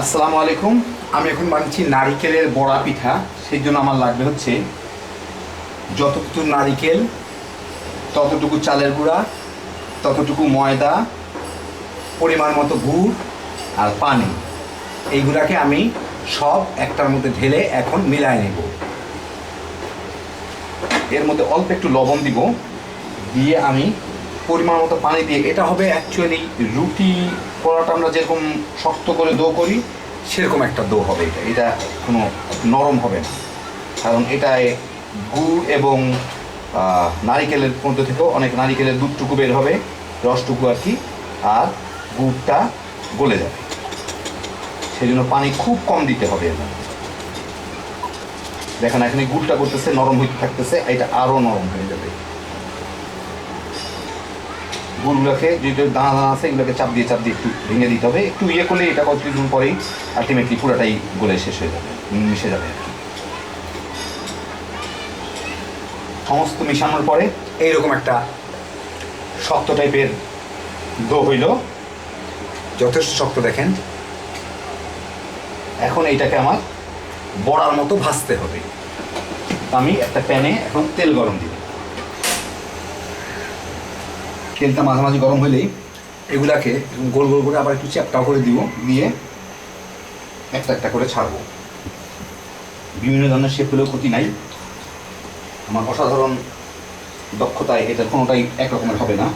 আসসালামু আলাইকুম। আমি এখন বানাচ্ছি নারিকেলের বড়া পিঠা। সেই জন্য আমার লাগবে হচ্ছে যতটুকু নারিকেল, ততটুকু চালের গুঁড়া, ততটুকু ময়দা, পরিমাণ মতো গুড় আর পানি। এইগুলাকে আমি সব একটার মধ্যে ঢেলে এখন মিলায় নেব। এর মধ্যে অল্প একটু লবণ দিব। দিয়ে আমি পরিমাণ মতো পানি দিয়ে, এটা হবে অ্যাকচুয়ালি রুটি পরোটা আমরা যেরকম শক্ত করে দো করি, সেরকম একটা দো হবে এটা। এটা কোনো নরম হবে না। কারণ এটায় গুড় এবং নারিকেলের মধ্যে থেকেও অনেক নারিকেলের দুধটুকু বের হবে, রসটুকু আর কি, আর গুড়টা গলে যাবে। সেই জন্য পানি খুব কম দিতে হবে এর মধ্যে। দেখেন, এখানে গুড়টা করতেছে নরম হইতে থাকতেছে, এটা আরও নরম হয়ে যাবে। গুড়গুলোকে যেগুলো দানা দানা আছে, এগুলোকে চাপ দিয়ে চাপ দিয়ে একটু ভেঙে দিতে হবে। একটু ইয়ে করলে এটা কতদিন পরেই আলটিমেটলি পুরোটাই গলে শেষ হয়ে যাবে, মিশে যাবে আর কি। সমস্ত মিশানোর পরে এইরকম একটা শক্ত টাইপের দো হইল। যথেষ্ট শক্ত দেখেন। এখন এইটাকে আমার বড়ার মতো ভাজতে হবে। আমি একটা প্যানে এখন তেল গরম দিব তেলটা মাঝামাঝি গরম হলেই এগুলাকে গোল গোল করে আবার একটু চ্যাপটাও করে দিব, দিয়ে একটা একটা করে ছাড়বো। বিভিন্ন ধরনের শেপ হলেও ক্ষতি নাই। আমার অসাধারণ দক্ষতায় এটা কোনোটাই একরকমের হবে না।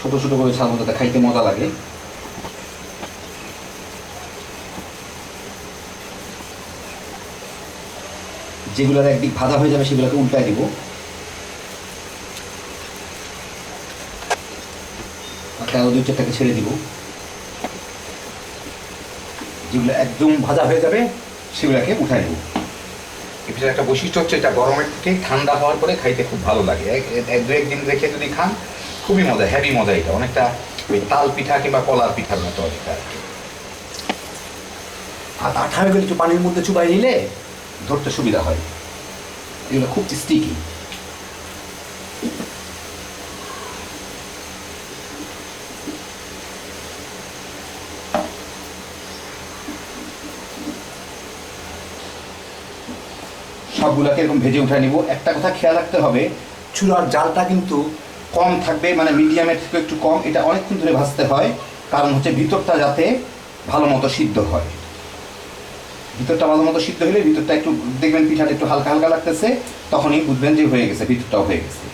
ছোটো ছোটো করে ছাড়বো যাতে খাইতে মজা লাগে। যেগুলোর একদিক ভাজা হয়ে যাবে সেগুলোকে উল্টায় দিব। দুই চারটাকে ছেড়ে দিব। যেগুলো একদম ভাজা হয়ে যাবে, সেগুলোকে উঠাই এই পিঠার একটা বৈশিষ্ট্য হচ্ছে, এটা গরমের থেকে ঠান্ডা হওয়ার পরে খাইতে খুব ভালো লাগে। এক দু একদিন রেখে যদি খান, খুবই মজা হ্যাভি মজা এটা। অনেকটা ওই তাল পিঠা কিংবা কলার পিঠার মতো অনেকটা আর কি। আর আঠা হয়ে গেলে একটু পানির মধ্যে চুবাই নিলে ধরতে সুবিধা হয়। এগুলো খুব স্টিকি সবগুলোকে এরকম ভেজে উঠে নিব। একটা কথা খেয়াল রাখতে হবে, চুলার জালটা কিন্তু কম থাকবে মানে মিডিয়ামের থেকে একটু কম, এটা অনেকক্ষণ ধরে ভাজতে হয়। কারণ হচ্ছে ভিতরটা যাতে ভালো মতো সিদ্ধ হয়। ভিতরটা ভালো মতো সিদ্ধ হলে ভিতরটা একটু, দেখবেন পিঠাটা একটু হালকা হালকা লাগতেছে, তখনই বুঝবেন যে হয়ে গেছে, ভিতরটাও হয়ে গেছে।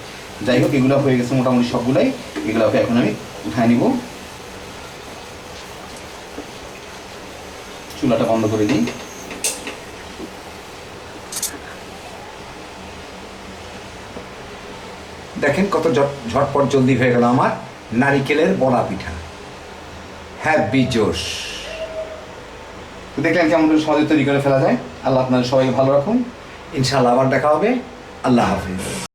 যাই হোক এগুলো হয়ে গেছে মোটামুটি সবগুলাই। এগুলোকে এখন আমি উঠায় নিব। চুলাটা বন্ধ করে দিই। দেখেন কত ঝট ঝটপট জলদি হয়ে গেল আমার নারিকেলের বড়া পিঠা। হ্যাপি জোশ তো দেখলেন কেমন করে সহজে তৈরি করে ফেলা যায়। আল্লাহ আপনাদের সবাই ভালো রাখুন। ইনশাআল্লাহ আবার দেখা হবে। আল্লাহ হাফিজ।